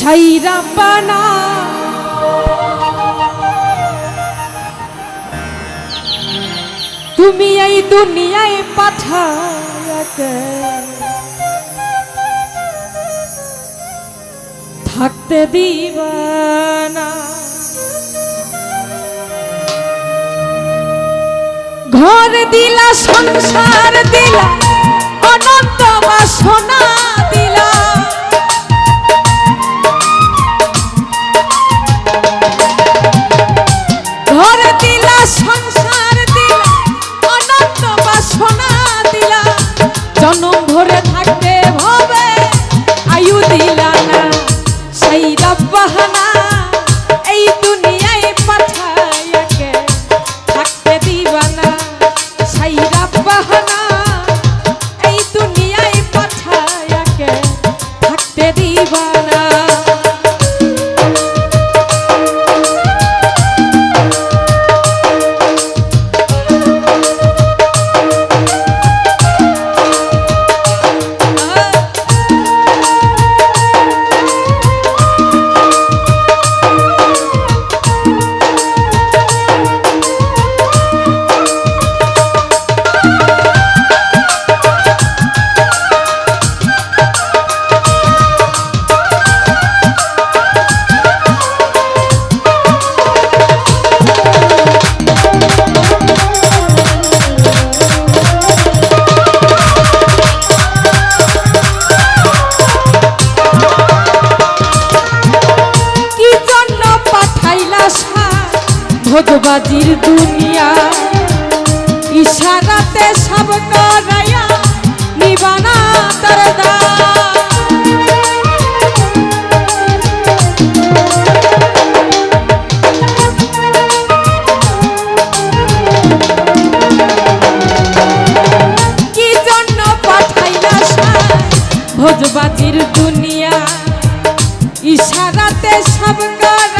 সাইরা পানা তুমি এই দুনিয়ায় পাঠা থাকতে দিবানা। ঘর দিলা সংসার দিলা অনন্ত বাসনা। arriba. খোদবাজির দুনিয়া। ইশারাতে সব করাইয়া নিবানা দরদা ভোজবাজির দুনিয়া? ইশারাতে সব করা